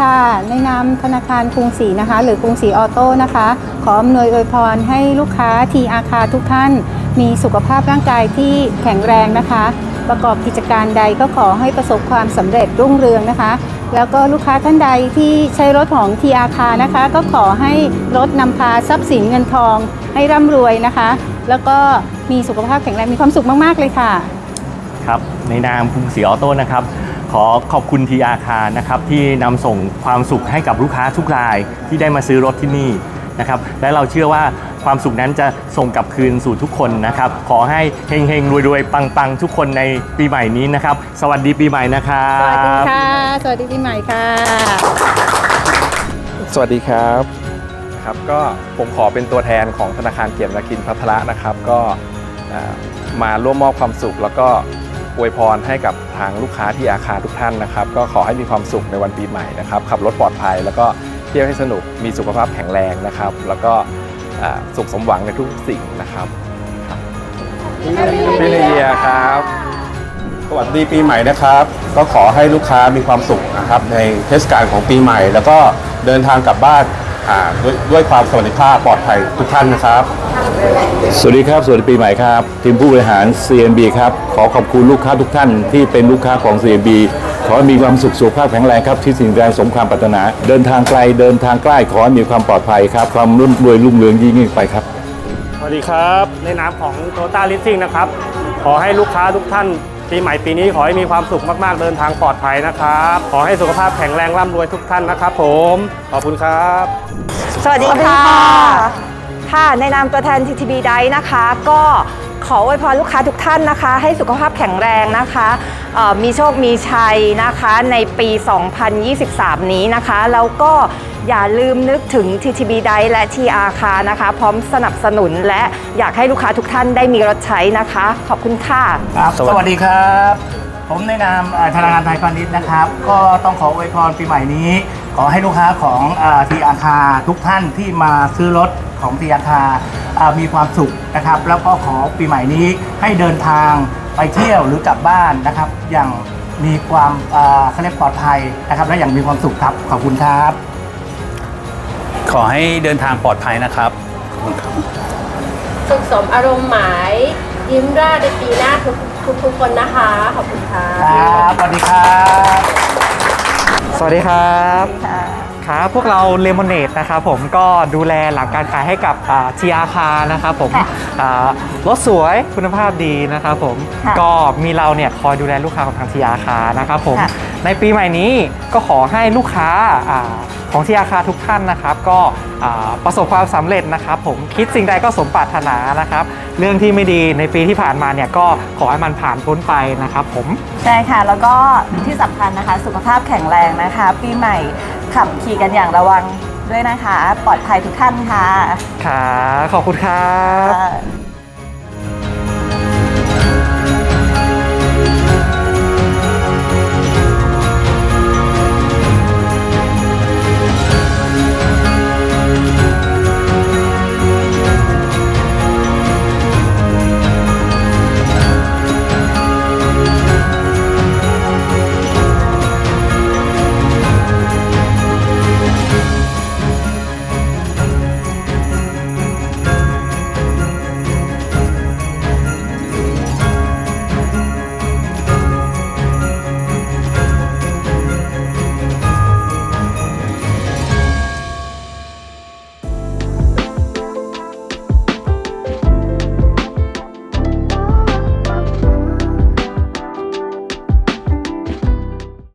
ค่ะ ในนามธนาคารกรุงศรีนะคะ หรือกรุงศรีออโต้นะคะ ขออำนวยอวยพรให้ลูกค้าทีอาคาทุกท่าน มีสุขภาพร่างกายที่แข็งแรงนะคะ ประกอบกิจการใดก็ขอให้ประสบความสำเร็จรุ่งเรืองนะคะ แล้วก็ลูกค้าท่านใดที่ใช้รถของทีอาคานะคะ ก็ขอให้รถนำพาทรัพย์สินเงินทองให้ร่ำรวยนะคะ แล้วก็มีสุขภาพแข็งแรงมีความสุขมากๆเลยค่ะ ครับในนามกรุงศรีออโต้นะครับ ขอขอบคุณทีอาคารนะครับที่นำส่งความสุขให้กับลูกค้าทุกรายที่ได้มาซื้อรถที่นี่นะครับและเราเชื่อว่าความสุขนั้นจะส่งกลับคืนสู่ทุกคนนะครับ ขอให้เฮงๆรวยๆ ปังๆ ทุกคนในปีใหม่นี้นะครับ สวัสดีปีใหม่นะครับสวัสดีค่ะ สวัสดีปีใหม่ค่ะ สวัสดีครับครับก็ผมขอเป็นตัวแทนของธนาคารเกียรตินาคินพัทระนะครับ ก็อ่ามาร่วมมอบความสุขแล้วก็ อวยพรให้กับทางลูกค้าที่อาคารทุกท่านนะครับ ก็ขอให้มีความสุขในวันปีใหม่นะครับ ขับรถปลอดภัย แล้วก็เที่ยวให้สนุกมีสุขภาพแข็งแรงนะครับ แล้วก็สุขสมหวังในทุกสิ่งนะครับพี่นิเยียครับ สวัสดีปีใหม่นะครับ ก็ขอให้ลูกค้ามีความสุขนะครับ ในเทศกาลของปีใหม่ แล้วก็เดินทางกลับบ้านด้วยด้วยความสวัสดิภาพปลอดภัยทุกท่านนะครับ สวัสดีครับ สวัสดีปีใหม่ครับ ทีมผู้บริหาร CNB ครับ ขอขอบคุณลูกค้าทุกท่านที่เป็นลูกค้าของ CNB ขอให้มีความสุขสุขภาพแข็งแรงครับที่สิ่งใดสมความปรารถนา เดินทางไกลเดินทางใกล้ขอให้มีความปลอดภัยครับ ความรุ่มรวยรุ่งเรืองยิ่งยิ่งไปครับ สวัสดีครับ ในนามของโตต้าลิสซิ่งนะครับ ขอให้ลูกค้าทุกท่านปีใหม่ปีนี้ขอให้มีความสุขมากๆ เดินทางปลอดภัยนะครับ ขอให้สุขภาพแข็งแรงร่ำรวยทุกท่านนะครับ ผม ขอบคุณครับ สวัสดีค่ะ ค่ะในนามตัวแทน TTB ไดนะคะ ก็ขออวยพรลูกค้าทุกท่านนะคะ ให้สุขภาพแข็งแรงนะคะเอ่อมีโชคมีชัยนะคะในปี 2023 นี้นะคะ แล้วก็อย่าลืมนึกถึง TTB ไดและ TR คานะคะ พร้อมสนับสนุนและอยากให้ลูกค้าทุกท่านได้มีรถใช้นะคะ ขอบคุณค่ะครับสวัสดีครับ ผมในนามเอ่อธนาคารไทยพาณิชย์นะครับ ก็ต้องขออวยพรปีใหม่นี้ ขอให้ลูกค้าของทีอาคาทุกท่านที่มาซื้อรถของทีอาคามีความสุขนะครับ แล้วก็ขอปีใหม่นี้ให้เดินทางไปเที่ยวหรือกลับบ้านนะครับ อย่างมีความเอ่อเขาเรียกปลอดภัยนะครับ และอย่างมีความสุขครับขอบคุณครับ ขอให้เดินทางปลอดภัยนะครับสุขสมอารมณ์หมายยิ้มร่าในปีหน้าทุกทุกทุกคนนะคะ ขอบคุณค่ะครับสวัสดีครับ สวัสดีครับ ค รับพวกเราเลมอนเนดนะครับผมก็ดูแลหลังการขายให้กับทีอาคานะครับผมค่ะอ่ารถสวยคุณภาพดีนะครับผมค่ะก็มีเราเนี่ยคอยดูแลลูกค้าของทางทีอาคานะครับผมค่ะ ในปีใหม่นี้ก็ขอให้ลูกค้าอ่าของทีอาคาทุกท่านนะครับ ก็อ่าประสบความสำเร็จนะครับผมคิดสิ่งใดก็สมปรารถนานะครับ เรื่องที่ไม่ดีในปีที่ผ่านมาเนี่ยก็ขอให้มันผ่านพ้นไปนะครับผม ใช่ค่ะ แล้วก็ที่สำคัญนะคะ สุขภาพแข็งแรงนะคะ ปีใหม่ ขับขี่กันอย่างระวังด้วยนะคะ ปลอดภัยทุกท่านค่ะ ค่ะ ขอบคุณครับ ค่ะ